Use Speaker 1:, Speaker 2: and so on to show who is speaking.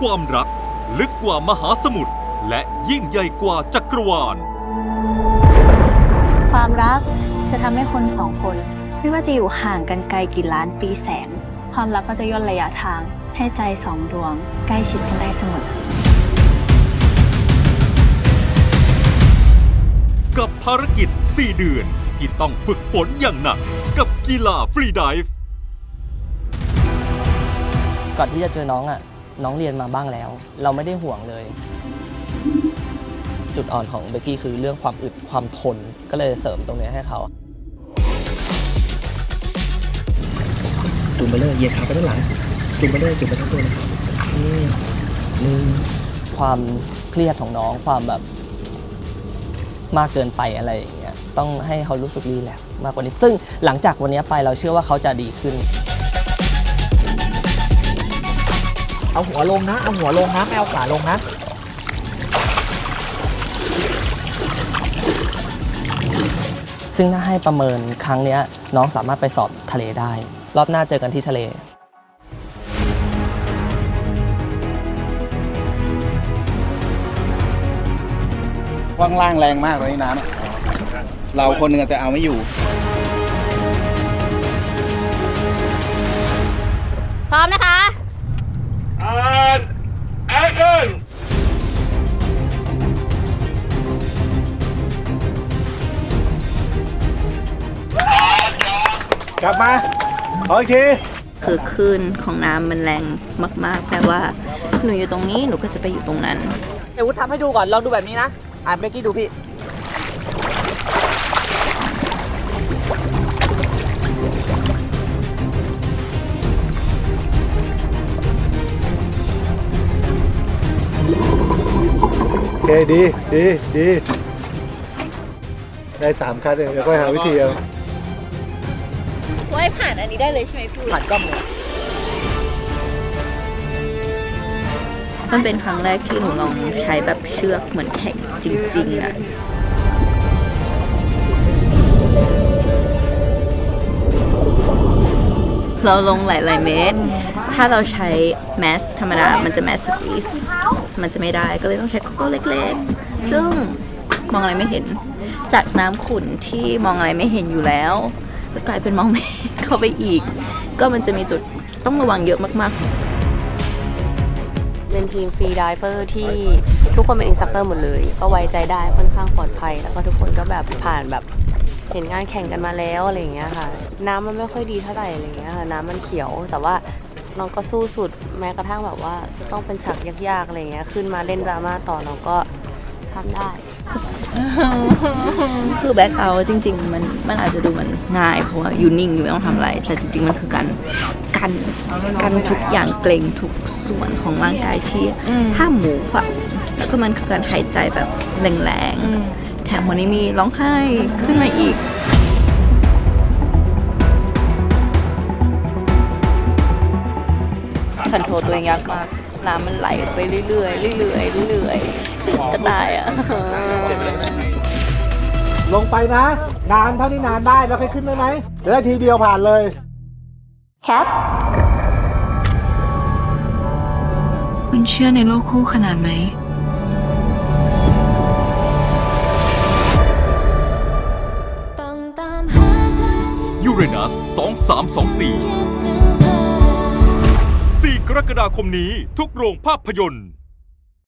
Speaker 1: ความรัก ลึกกว่ามหาสมุทรและยิ่งใหญ่กว่าจักรวาล
Speaker 2: ความรักจะทำให้คนสองคน ไม่ว่าจะอยู่ห่างกันไกลกี่ล้านปีแสง ความรักก็จะย่นระยะทาง ให้ใจสองดวง ใกล้ชิดกันได้เสมอ
Speaker 1: กับภารกิจ 4 เดือน ที่ต้องฝึกฝนอย่างหนัก กับกีฬาฟรีดิฟ
Speaker 3: ก่อนที่จะเจอน้องอะ น้องเรียนมาบ้างแล้ว เราไม่ได้ห่วงเลย จุดอ่อนของเบกกี้คือเรื่องความอึดความทนก็เลยเสริมตรงเนี้ยให้เขา
Speaker 4: จุ่มไปเลยเหยียดขาไปด้านหลัง จุ่มไปเลยจุ่มไปทั้งตัวนะครับนี่หนึ่ง
Speaker 3: ความเครียดของน้องความแบบมากเกินไปอะไรอย่างเงี้ยต้องให้เขารู้สึกรีแลกซ์มากกว่านี้ ซึ่งหลังจากวันนี้ไปเราเชื่อว่าเขาจะดีขึ้น
Speaker 4: เอาหัวลงนะ เอาหัวลงนะไม่เอาขาลงนะ
Speaker 3: ซึ่งถ้าให้ประเมินครั้งเนี้ยน้องสามารถไปสอบทะเลได้ รอบหน้าเจอกันที่ทะเล
Speaker 5: ว่างล่างแรงมากเลยน้ำอะเราคนหนึ่งอาจจะเอาไม่อยู่
Speaker 6: พร้อมนะคะ
Speaker 5: กลับมาขออีกที
Speaker 6: คือคลื่นของน้ำมันแรงมาก ๆ แปลว่า หนูอยู่ตรงนี้หนูก็จะไปอยู่ตรงนั้น
Speaker 3: เดี๋ยววุฒทำให้ดูก่อน ลองดูแบบนี้นะ อ่านเบกกี้ดูพี่
Speaker 5: โอเคดีดีดีได้สามคันเองเดี๋ยวค่อยหาวิธีเอา
Speaker 6: ว่ายผ่านอันนี้ได้เลยใช่ไหมพี่
Speaker 3: ผ่านกล้องเลย
Speaker 6: มันเป็นครั้งแรกที่หนูลองใช้แบบเชือกเหมือนแข่งจริง ๆอะเราลงหลาย ๆ เมตร ถ้าเราใช้แมสธรรมดา มันจะแมสสกีส มันจะไม่ได้ก็เลยต้องใช้โกโก้เล็กๆ ซึ่งมองอะไรไม่เห็น จากน้ำขุ่นที่มองอะไรไม่เห็นอยู่แล้วก็กลายเป็นมองไม่เข้าไปอีก ก็มันจะมีจุดต้องระวังเยอะมากๆ
Speaker 7: เป็นทีมฟรีไดิเวอร์ที่ทุกคนเป็นอินสตัคเตอร์หมดเลย ก็ไว้ใจได้ค่อนข้างปลอดภัย แล้วก็ทุกคนก็แบบผ่านแบบเห็นงานแข่งกันมาแล้วอะไรอย่างเงี้ยค่ะ น้ำมันไม่ค่อยดีเท่าไหร่อะไรอย่างเงี้ยค่ะน้ำมันเขียวแต่ว่า น้องก็สู้สุดแม้กระทั่งแบบว่าจะต้องเป็นฉากยากๆอะไรอย่างเงี้ยขึ้นมาเล่นดราม่าต่อน้องก็ทำได้
Speaker 6: คือแบ็คเอาท์จริง ๆ มันมันอาจจะดูมันง่ายเพราะว่าอยู่นิ่งอยู่ไม่ต้องทำอะไร แต่จริง ๆ มันคือการกันกันทุกอย่างเกรงทุกส่วนของร่างกายที่ห้ามหมูฝักแล้วก็มันคือการหายใจแบบแรงๆแถมวันนี้มีร้องไห้ขึ้นมาอีก คอนโทรลตัวเองยากมาก น้ำมันไหลไปเรื่อยๆเรื่อยๆเรื่อยๆจะตายอะ
Speaker 5: ลงไปนะ นานเท่านี้นานได้แล้วค่อยขึ้นได้ไหมเดี๋ยวได้ทีเดียวผ่านเลย
Speaker 2: แคท
Speaker 8: คุณเชื่อในโลกคู่ขนานไหม
Speaker 1: ยูเรนัส 2324 4 กรกฎาคมนี้ทุกโรงภาพยนตร์